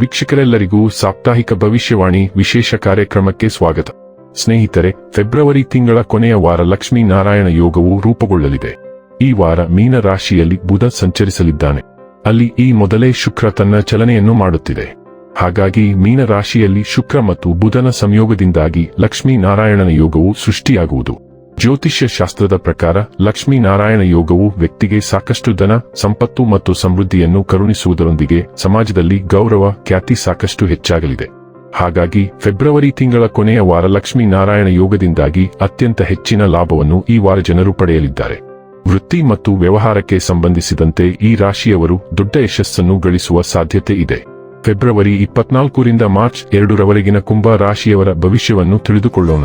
ವೀಕ್ಷಕರೆಲ್ಲರಿಗೂ ಸಾಪ್ತಾಹಿಕ ಭವಿಷ್ಯವಾಣಿ ವಿಶೇಷ ಕಾರ್ಯಕ್ರಮಕ್ಕೆ ಸ್ವಾಗತ. ಸ್ನೇಹಿತರೆ, ಫೆಬ್ರವರಿ ತಿಂಗಳ ಕೊನೆಯ ವಾರ ಲಕ್ಷ್ಮೀ ನಾರಾಯಣ ಯೋಗವು ರೂಪುಗೊಳ್ಳಲಿದೆ. ಈ ವಾರ ಮೀನ ರಾಶಿಯಲ್ಲಿ ಬುಧ ಸಂಚರಿಸಲಿದ್ದಾನೆ. ಅಲ್ಲಿ ಈ ಮೊದಲೇ ಶುಕ್ರ ತನ್ನ ಚಲನೆಯನ್ನು ಮಾಡುತ್ತಿದೆ. ಹಾಗಾಗಿ ಮೀನ ರಾಶಿಯಲ್ಲಿ ಶುಕ್ರ ಮತ್ತು ಬುಧನ ಸಂಯೋಗದಿಂದಾಗಿ ಲಕ್ಷ್ಮೀ ನಾರಾಯಣನ ಯೋಗವು ಸೃಷ್ಟಿಯಾಗುವುದು. ಜ್ಯೋತಿಷ್ಯ ಶಾಸ್ತ್ರದ ಪ್ರಕಾರ ಲಕ್ಷ್ಮೀ ನಾರಾಯಣ ಯೋಗವು ವ್ಯಕ್ತಿಗೆ ಸಾಕಷ್ಟು ಧನ, ಸಂಪತ್ತು ಮತ್ತು ಸಮೃದ್ಧಿಯನ್ನು ಕರುಣಿಸುವುದರೊಂದಿಗೆ ಸಮಾಜದಲ್ಲಿ ಗೌರವ, ಖ್ಯಾತಿ ಸಾಕಷ್ಟು ಹೆಚ್ಚಾಗಲಿದೆ. ಹಾಗಾಗಿ ಫೆಬ್ರವರಿ ತಿಂಗಳ ಕೊನೆಯ ವಾರ ಲಕ್ಷ್ಮೀ ನಾರಾಯಣ ಯೋಗದಿಂದಾಗಿ ಅತ್ಯಂತ ಹೆಚ್ಚಿನ ಲಾಭವನ್ನು ಈ ವಾರ ಜನರು ಪಡೆಯಲಿದ್ದಾರೆ. ವೃತ್ತಿ ಮತ್ತು ವ್ಯವಹಾರಕ್ಕೆ ಸಂಬಂಧಿಸಿದಂತೆ ಈ ರಾಶಿಯವರು ದೊಡ್ಡ ಯಶಸ್ಸನ್ನು ಗಳಿಸುವ ಸಾಧ್ಯತೆ ಇದೆ. ಫೆಬ್ರವರಿ ಇಪ್ಪತ್ನಾಲ್ಕರಿಂದ ಮಾರ್ಚ್ ಎರಡರವರೆಗಿನ ಕುಂಭ ರಾಶಿಯವರ ಭವಿಷ್ಯವನ್ನು ತಿಳಿದುಕೊಳ್ಳೋಣ.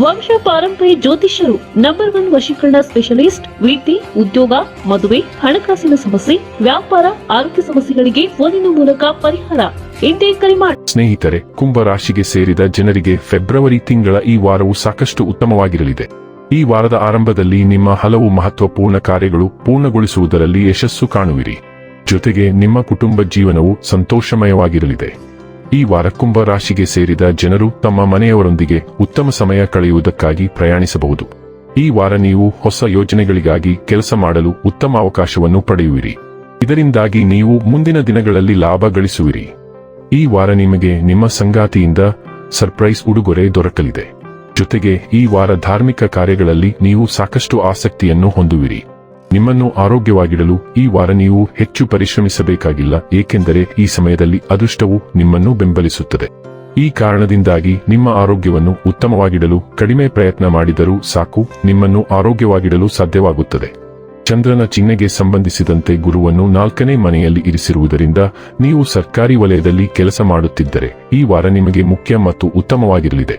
ವಂಶ ಪಾರಂಪರ್ಯ ಜ್ಯೋತಿಷ್ಯರು ನಂಬರ್ ಒನ್ ವಶೀಕರಣ ಸ್ಪೆಷಲಿಸ್ಟ್ ವೃತ್ತಿ ಉದ್ಯೋಗ, ಮದುವೆ, ಹಣಕಾಸಿನ ಸಮಸ್ಯೆ, ವ್ಯಾಪಾರ, ಆರೋಗ್ಯ ಸಮಸ್ಯೆಗಳಿಗೆ ಫೋನಿನ ಮೂಲಕ ಪರಿಹಾರ. ಇಂದೇ ಸ್ನೇಹಿತರೆ, ಕುಂಭ ರಾಶಿಗೆ ಸೇರಿದ ಜನರಿಗೆ ಫೆಬ್ರವರಿ ತಿಂಗಳ ಈ ವಾರವು ಸಾಕಷ್ಟು ಉತ್ತಮವಾಗಿರಲಿದೆ. ಈ ವಾರದ ಆರಂಭದಲ್ಲಿ ನಿಮ್ಮ ಹಲವು ಮಹತ್ವಪೂರ್ಣ ಕಾರ್ಯಗಳು ಪೂರ್ಣಗೊಳಿಸುವುದರಲ್ಲಿ ಯಶಸ್ಸು ಕಾಣುವಿರಿ. ಜೊತೆಗೆ ನಿಮ್ಮ ಕುಟುಂಬ ಜೀವನವು ಸಂತೋಷಮಯವಾಗಿರಲಿದೆ. ಈ ವಾರ ಕುಂಭ ರಾಶಿಗೆ ಸೇರಿದ ಜನರು ತಮ್ಮ ಮನೆಯವರೊಂದಿಗೆ ಉತ್ತಮ ಸಮಯ ಕಳೆಯುವುದಕ್ಕಾಗಿ ಪ್ರಯಾಣಿಸಬಹುದು. ಈ ವಾರ ನೀವು ಹೊಸ ಯೋಜನೆಗಳಿಗಾಗಿ ಕೆಲಸ ಮಾಡಲು ಉತ್ತಮ ಅವಕಾಶವನ್ನು ಪಡೆಯುವಿರಿ. ಇದರಿಂದಾಗಿ ನೀವು ಮುಂದಿನ ದಿನಗಳಲ್ಲಿ ಲಾಭ ಗಳಿಸುವಿರಿ. ಈ ವಾರ ನಿಮಗೆ ನಿಮ್ಮ ಸಂಗಾತಿಯಿಂದ ಸರ್ಪ್ರೈಸ್ ಉಡುಗೊರೆ ದೊರಕಲಿದೆ. ಜೊತೆಗೆ ಈ ವಾರ ಧಾರ್ಮಿಕ ಕಾರ್ಯಗಳಲ್ಲಿ ನೀವು ಸಾಕಷ್ಟು ಆಸಕ್ತಿಯನ್ನು ಹೊಂದುವಿರಿ. ನಿಮ್ಮನ್ನು ಆರೋಗ್ಯವಾಗಿಡಲು ಈ ವಾರ ನೀವು ಹೆಚ್ಚು ಪರಿಶ್ರಮಿಸಬೇಕಾಗಿಲ್ಲ, ಏಕೆಂದರೆ ಈ ಸಮಯದಲ್ಲಿ ಅದೃಷ್ಟವು ನಿಮ್ಮನ್ನು ಬೆಂಬಲಿಸುತ್ತದೆ. ಈ ಕಾರಣದಿಂದಾಗಿ ನಿಮ್ಮ ಆರೋಗ್ಯವನ್ನು ಉತ್ತಮವಾಗಿಡಲು ಕಡಿಮೆ ಪ್ರಯತ್ನ ಮಾಡಿದರೂ ಸಾಕು, ನಿಮ್ಮನ್ನು ಆರೋಗ್ಯವಾಗಿಡಲು ಸಾಧ್ಯವಾಗುತ್ತದೆ. ಚಂದ್ರನ ಚಿಹ್ನೆಗೆ ಸಂಬಂಧಿಸಿದಂತೆ ಗುರುವನ್ನು ನಾಲ್ಕನೇ ಮನೆಯಲ್ಲಿ ಇರಿಸಿರುವುದರಿಂದ ನೀವು ಸರ್ಕಾರಿ ವಲಯದಲ್ಲಿ ಕೆಲಸ ಮಾಡುತ್ತಿದ್ದರೆ ಈ ವಾರ ನಿಮಗೆ ಮುಖ್ಯ ಮತ್ತು ಉತ್ತಮವಾಗಿರಲಿದೆ.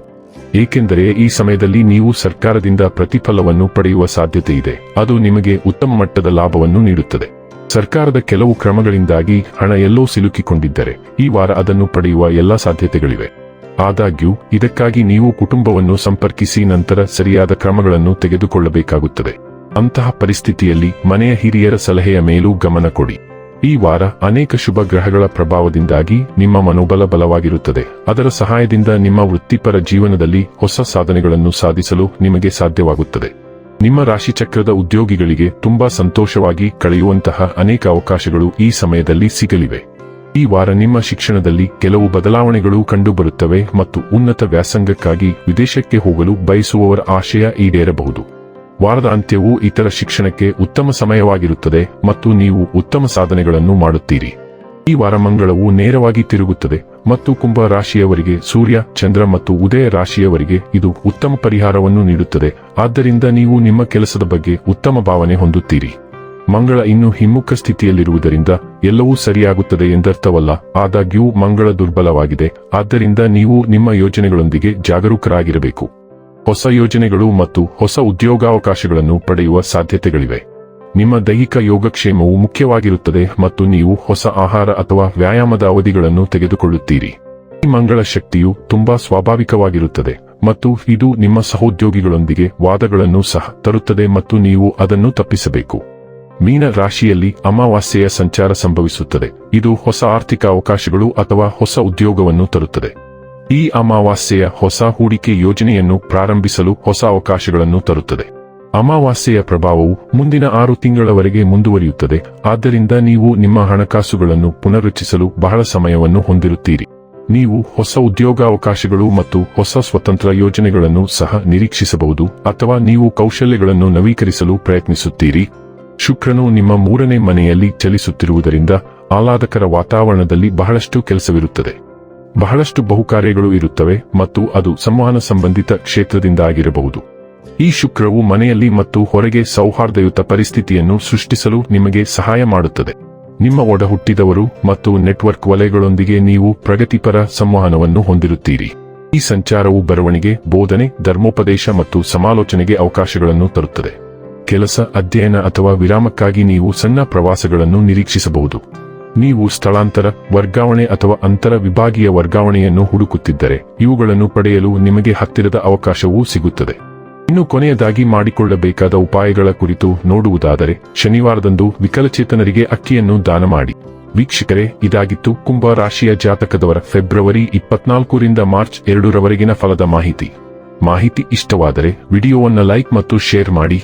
ಏಕೆಂದರೆ ಈ ಸಮಯದಲ್ಲಿ ನೀವು ಸರ್ಕಾರದಿಂದ ಪ್ರತಿಫಲವನ್ನು ಪಡೆಯುವ ಸಾಧ್ಯತೆ ಇದೆ ಅದು ನಿಮಗೆ ಉತ್ತಮ ಮಟ್ಟದ ಲಾಭವನ್ನು ನೀಡುತ್ತದೆ. ಸರ್ಕಾರದ ಕೆಲವು ಕ್ರಮಗಳಿಂದಾಗಿ ಹಣ ಎಲ್ಲೋ ಸಿಲುಕಿಕೊಂಡಿದ್ದರೆ ಈ ವಾರ ಅದನ್ನು ಪಡೆಯುವ ಎಲ್ಲಾ ಸಾಧ್ಯತೆಗಳಿವೆ. ಆದಾಗ್ಯೂ, ಇದಕ್ಕಾಗಿ ನೀವು ಕುಟುಂಬವನ್ನು ಸಂಪರ್ಕಿಸಿ ನಂತರ ಸರಿಯಾದ ಕ್ರಮಗಳನ್ನು ತೆಗೆದುಕೊಳ್ಳಬೇಕಾಗುತ್ತದೆ. ಅಂತಹ ಪರಿಸ್ಥಿತಿಯಲ್ಲಿ ಮನೆಯ ಹಿರಿಯರ ಸಲಹೆಯ ಮೇಲೂ ಗಮನ ಕೊಡಿ. ಈ ವಾರ ಅನೇಕ ಶುಭ ಗ್ರಹಗಳ ಪ್ರಭಾವದಿಂದಾಗಿ ನಿಮ್ಮ ಮನೋಬಲ ಬಲವಾಗಿರುತ್ತದೆ. ಅದರ ಸಹಾಯದಿಂದ ನಿಮ್ಮ ವೃತ್ತಿಪರ ಜೀವನದಲ್ಲಿ ಹೊಸ ಸಾಧನೆಗಳನ್ನು ಸಾಧಿಸಲು ನಿಮಗೆ ಸಾಧ್ಯವಾಗುತ್ತದೆ. ನಿಮ್ಮ ರಾಶಿಚಕ್ರದ ಉದ್ಯೋಗಿಗಳಿಗೆ ತುಂಬಾ ಸಂತೋಷವಾಗಿ ಕಳೆಯುವಂತಹ ಅನೇಕ ಅವಕಾಶಗಳು ಈ ಸಮಯದಲ್ಲಿ ಸಿಗಲಿವೆ. ಈ ವಾರ ನಿಮ್ಮ ಶಿಕ್ಷಣದಲ್ಲಿ ಕೆಲವು ಬದಲಾವಣೆಗಳು ಕಂಡುಬರುತ್ತವೆ ಮತ್ತು ಉನ್ನತ ವ್ಯಾಸಂಗಕ್ಕಾಗಿ ವಿದೇಶಕ್ಕೆ ಹೋಗಲು ಬಯಸುವವರ ಆಶಯ ಈಡೇರಬಹುದು. ವಾರದ ಅಂತ್ಯವು ಇತರ ಶಿಕ್ಷಣಕ್ಕೆ ಉತ್ತಮ ಸಮಯವಾಗಿರುತ್ತದೆ ಮತ್ತು ನೀವು ಉತ್ತಮ ಸಾಧನೆಗಳನ್ನು ಮಾಡುತ್ತೀರಿ. ಈ ವಾರ ಮಂಗಳವು ನೇರವಾಗಿ ತಿರುಗುತ್ತದೆ ಮತ್ತು ಕುಂಭ ರಾಶಿಯವರಿಗೆ ಸೂರ್ಯ, ಚಂದ್ರ ಮತ್ತು ಉದಯ ರಾಶಿಯವರಿಗೆ ಇದು ಉತ್ತಮ ಪರಿಹಾರವನ್ನು ನೀಡುತ್ತದೆ. ಆದ್ದರಿಂದ ನೀವು ನಿಮ್ಮ ಕೆಲಸದ ಬಗ್ಗೆ ಉತ್ತಮ ಭಾವನೆ ಹೊಂದುತ್ತೀರಿ. ಮಂಗಳ ಇನ್ನು ಹಿಮ್ಮುಖ ಸ್ಥಿತಿಯಲ್ಲಿರುವುದರಿಂದ ಎಲ್ಲವೂ ಸರಿಯಾಗುತ್ತದೆ ಎಂದರ್ಥವಲ್ಲ, ಆದಾಗ್ಯೂ ಮಂಗಳ ದುರ್ಬಲವಾಗಿದೆ. ಆದ್ದರಿಂದ ನೀವು ನಿಮ್ಮ ಯೋಜನೆಗಳೊಂದಿಗೆ ಜಾಗರೂಕರಾಗಿರಬೇಕು. ಹೊಸ ಯೋಜನೆಗಳು ಮತ್ತು ಹೊಸ ಉದ್ಯೋಗಾವಕಾಶಗಳನ್ನು ಪಡೆಯುವ ಸಾಧ್ಯತೆಗಳಿವೆ. ನಿಮ್ಮ ದೈಹಿಕ ಯೋಗಕ್ಷೇಮವು ಮುಖ್ಯವಾಗಿರುತ್ತದೆ ಮತ್ತು ನೀವು ಹೊಸ ಆಹಾರ ಅಥವಾ ವ್ಯಾಯಾಮದ ಅವಧಿಗಳನ್ನು ತೆಗೆದುಕೊಳ್ಳುತ್ತೀರಿ. ಈ ಮಂಗಳ ಶಕ್ತಿಯು ತುಂಬಾ ಸ್ವಾಭಾವಿಕವಾಗಿರುತ್ತದೆ ಮತ್ತು ಇದು ನಿಮ್ಮ ಸಹೋದ್ಯೋಗಿಗಳೊಂದಿಗೆ ವಾದಗಳನ್ನು ಸಹ ತರುತ್ತದೆ ಮತ್ತು ನೀವು ಅದನ್ನು ತಪ್ಪಿಸಬೇಕು. ಮೀನ ರಾಶಿಯಲ್ಲಿ ಅಮಾವಾಸ್ಯೆಯ ಸಂಚಾರ ಸಂಭವಿಸುತ್ತದೆ. ಇದು ಹೊಸ ಆರ್ಥಿಕ ಅವಕಾಶಗಳು ಅಥವಾ ಹೊಸ ಉದ್ಯೋಗವನ್ನು ತರುತ್ತದೆ. ಈ ಅಮಾವಾಸ್ಯೆಯ ಹೊಸ ಹೂಡಿಕೆ ಯೋಜನೆಯನ್ನು ಪ್ರಾರಂಭಿಸಲು ಹೊಸ ಅವಕಾಶಗಳನ್ನು ತರುತ್ತದೆ. ಅಮಾವಾಸ್ಯೆಯ ಪ್ರಭಾವವು ಮುಂದಿನ ಆರು ತಿಂಗಳವರೆಗೆ ಮುಂದುವರಿಯುತ್ತದೆ. ಆದ್ದರಿಂದ ನೀವು ನಿಮ್ಮ ಹಣಕಾಸುಗಳನ್ನು ಪುನರುಚ್ಚಿಸಲು ಬಹಳ ಸಮಯವನ್ನು ಹೊಂದಿರುತ್ತೀರಿ. ನೀವು ಹೊಸ ಉದ್ಯೋಗಾವಕಾಶಗಳು ಮತ್ತು ಹೊಸ ಸ್ವತಂತ್ರ ಯೋಜನೆಗಳನ್ನು ಸಹ ನಿರೀಕ್ಷಿಸಬಹುದು ಅಥವಾ ನೀವು ಕೌಶಲ್ಯಗಳನ್ನು ನವೀಕರಿಸಲು ಪ್ರಯತ್ನಿಸುತ್ತೀರಿ. ಶುಕ್ರನು ನಿಮ್ಮ ಮೂರನೇ ಮನೆಯಲ್ಲಿ ಚಲಿಸುತ್ತಿರುವುದರಿಂದ ಆಹ್ಲಾದಕರ ವಾತಾವರಣದಲ್ಲಿ ಬಹಳಷ್ಟು ಕೆಲಸವಿರುತ್ತದೆ. ಬಹಳಷ್ಟು ಬಹುಕಾರ್ಯಗಳು ಇರುತ್ತವೆ ಮತ್ತು ಅದು ಸಂವಹನ ಸಂಬಂಧಿತ ಕ್ಷೇತ್ರದಿಂದ ಆಗಿರಬಹುದು ಈ ಶುಕ್ರವು ಮನೆಯಲ್ಲಿ ಮತ್ತು ಹೊರಗೆ ಸೌಹಾರ್ದಯುತ ಪರಿಸ್ಥಿತಿಯನ್ನು ಸೃಷ್ಟಿಸಲು ನಿಮಗೆ ಸಹಾಯ ಮಾಡುತ್ತದೆ. ನಿಮ್ಮ ಒಡಹುಟ್ಟಿದವರು ಮತ್ತು ನೆಟ್ವರ್ಕ್ ವಲಯಗಳೊಂದಿಗೆ ನೀವು ಪ್ರಗತಿಪರ ಸಂವಹನವನ್ನು ಹೊಂದಿರುತ್ತೀರಿ. ಈ ಸಂಚಾರವು ಬರವಣಿಗೆ, ಬೋಧನೆ, ಧರ್ಮೋಪದೇಶ ಮತ್ತು ಸಮಾಲೋಚನೆಗೆ ಅವಕಾಶಗಳನ್ನು ತರುತ್ತದೆ. ಕೆಲಸ, ಅಧ್ಯಯನ ಅಥವಾ ವಿರಾಮಕ್ಕಾಗಿ ನೀವು ಸಣ್ಣ ಪ್ರವಾಸಗಳನ್ನು ನಿರೀಕ್ಷಿಸಬಹುದು. ನೀವು ಸ್ಥಳಾಂತರ, ವರ್ಗಾವಣೆ ಅಥವಾ ಅಂತರ ವಿಭಾಗೀಯ ವರ್ಗಾವಣೆಯನ್ನು ಹುಡುಕುತ್ತಿದ್ದರೆ, ಇವುಗಳನ್ನು ಪಡೆಯಲು ನಿಮಗೆ ಹತ್ತಿರದ ಅವಕಾಶವೂ ಸಿಗುತ್ತದೆ. ಇನ್ನು ಕೊನೆಯದಾಗಿ ಮಾಡಿಕೊಳ್ಳಬೇಕಾದ ಉಪಾಯಗಳ ಕುರಿತು ನೋಡುವುದಾದರೆ, ಶನಿವಾರದಂದು ವಿಕಲಚೇತನರಿಗೆ ಅಕ್ಕಿಯನ್ನು ದಾನ ಮಾಡಿ. ವೀಕ್ಷಕರೇ, ಇದಾಗಿತ್ತು ಕುಂಭ ರಾಶಿಯ ಜಾತಕದವರ ಫೆಬ್ರವರಿ ಇಪ್ಪತ್ನಾಲ್ಕರಿಂದ ಮಾರ್ಚ್ ಎರಡರವರೆಗಿನ ಫಲದ ಮಾಹಿತಿ. ಮಾಹಿತಿ ಇಷ್ಟವಾದರೆ ವಿಡಿಯೋವನ್ನು ಲೈಕ್ ಮತ್ತು ಶೇರ್ ಮಾಡಿ.